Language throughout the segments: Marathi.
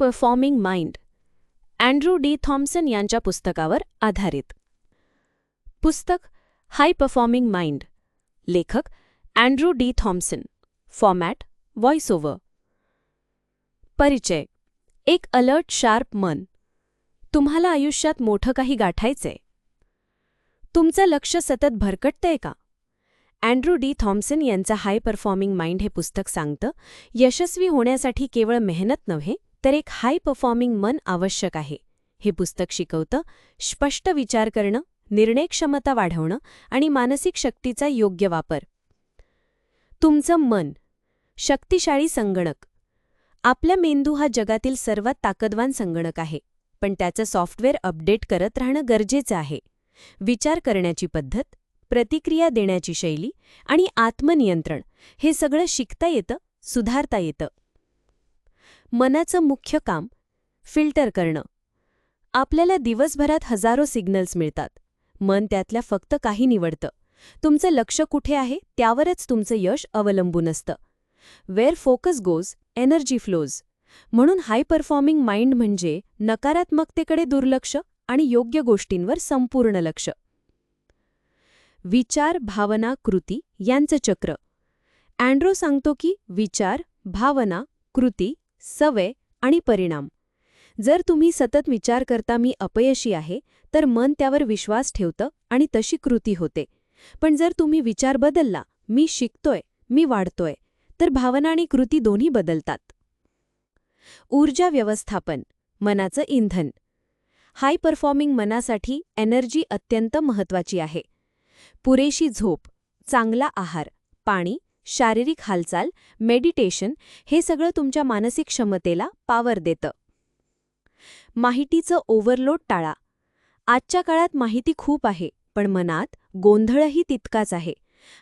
Performing mind Andrew D Thomson यांच्या पुस्तकावर आधारित. पुस्तक हाय परफॉर्मिंग माइंड लेखक Andrew D Thomson format voice over परिचय एक अलर्ट शार्प मन. तुम्हाला आयुष्यात मोठं काही गाठायचंय. तुमचं लक्ष सतत भरकटतंय का? अँड्रू डी थॉम्सन यांचं हाय परफॉर्मिंग माइंड हे पुस्तक सांगतं यशस्वी होण्यासाठी केवळ मेहनत नव्हे तर एक हाय परफॉर्मिंग मन आवश्यक आहे. हे पुस्तक शिकवतं स्पष्ट विचार करणं निर्णय क्षमता वाढवणं आणि मानसिक शक्तीचा योग्य वापर. तुमचं मन शक्तिशाळी संगणक. आपल्या मेंदू हा जगातील सर्वात ताकदवान संगणक आहे पण त्याचं सॉफ्टवेअर अपडेट करत राहणं गरजेचं आहे. विचार करण्याची पद्धत प्रतिक्रिया देण्याची शैली आणि आत्मनियंत्रण हे सगळं शिकता येतं सुधारता येतं. मनाचं मुख्य काम फिल्टर करणं. आपल्याला दिवसभरात हजारो सिग्नल्स मिळतात. मन त्यातल्या फक्त काही निवडतं. तुमचं लक्ष कुठे आहे त्यावरच तुमचं यश अवलंबून असतं. Where focus goes energy flows म्हणून हाय परफॉर्मिंग माइंड म्हणजे नकारात्मकतेकडे दुर्लक्ष आणि योग्य गोष्टींवर संपूर्ण लक्ष. विचार भावना कृती यांचं चक्र. अँड्रो सांगतो की विचार भावना कृती सवय आणि परिणाम. जर तुम्ही सतत विचार करता मी अपयशी आहे तर मन त्यावर विश्वास ठेवतं आणि तशी कृती होते. पण जर तुम्ही विचार बदलला मी शिकतोय मी वाढतोय तर भावना आणि कृती दोन्ही बदलतात. ऊर्जा व्यवस्थापन मनाचं इंधन. हाय परफॉर्मिंग मनासाठी एनर्जी अत्यंत महत्वाची आहे. पुरेशी झोप चांगला आहार पाणी शारीरिक हालचाल मेडिटेशन हे सगळं तुमच्या मानसिक क्षमतेला पावर देतं. माहितीचं ओव्हरलोड टाळा. आजच्या काळात माहिती खूप आहे पण मनात गोंधळही तितकाच आहे.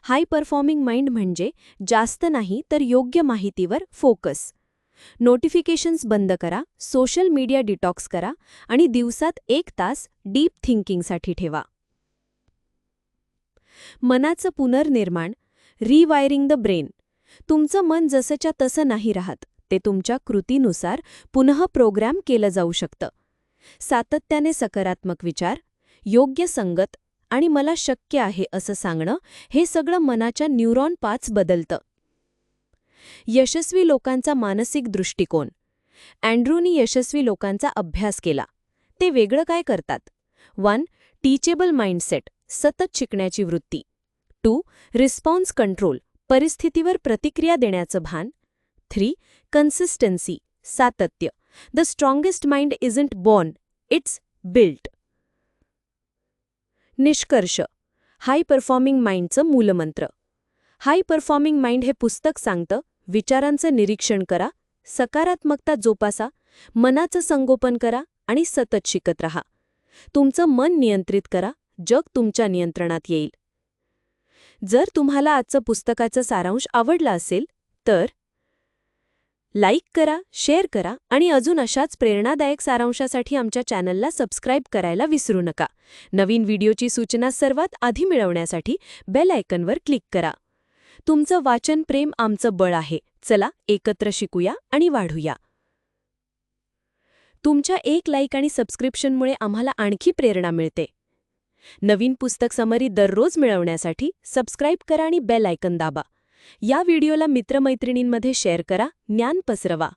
हाय परफॉर्मिंग माइंड म्हणजे जास्त नाही तर योग्य माहितीवर फोकस नोटिफिकेशन्स बंद करा सोशल मीडिया डिटॉक्स करा आणि दिवसात एक तास डीप थिंकिंगसाठी ठेवा. मनाचं पुनर्निर्माण रिवायरिंग द ब्रेन तुमचं मन जसंच्या तसं नाही राहत ते तुमच्या कृतीनुसार पुनः प्रोग्रॅम केलं जाऊ शकतं. सातत्याने सकारात्मक विचार योग्य संगत आणि मला शक्य आहे असं सांगणं हे सगळं मनाच्या न्यूरॉन पाच बदलतं. यशस्वी लोकांचा मानसिक दृष्टिकोन. अँड्रूनी यशस्वी लोकांचा अभ्यास केला. ते वेगळं काय करतात? वन टीचेबल माइंडसेट सतत शिकण्याची वृत्ती. टू रिस्पॉन्स कंट्रोल परिस्थितीवर प्रतिक्रिया देण्याचं भान. थ्री कन्सिस्टन्सी सातत्य. The strongest mind isn't born it's built. निष्कर्ष. हाय परफॉर्मिंग माइंडचं मूलमंत्र. हाय परफॉर्मिंग माइंड हे पुस्तक सांगतं विचारांचं निरीक्षण करा सकारात्मकता जोपासा मनाचं संगोपन करा आणि सतत शिकत रहा. तुमचं मन नियंत्रित करा जग तुमच्या नियंत्रणात येईल. जर तुम्हाला आजचं पुस्तकाचं सारांश आवडला असेल तर लाईक करा शेअर करा आणि अजून अशाच प्रेरणादायक सारांशासाठी आमच्या चॅनलला सबस्क्राईब करायला विसरू नका. नवीन व्हिडिओची सूचना सर्वात आधी मिळवण्यासाठी बेल आयकनवर क्लिक करा. तुमचं वाचन प्रेम आमचं बळ आहे. चला एकत्र शिकूया आणि वाढूया. तुमच्या एक लाईक आणि सबस्क्रिप्शनमुळे आम्हाला आणखी प्रेरणा मिळते. नवीन पुस्तक समरी दररोज मिळवण्यासाठी सबस्क्राईब करा आणि बेल आयकन दाबा. या व्हिडिओला मित्रमैत्रिणींमध्ये शेअर करा. ज्ञान पसरवा.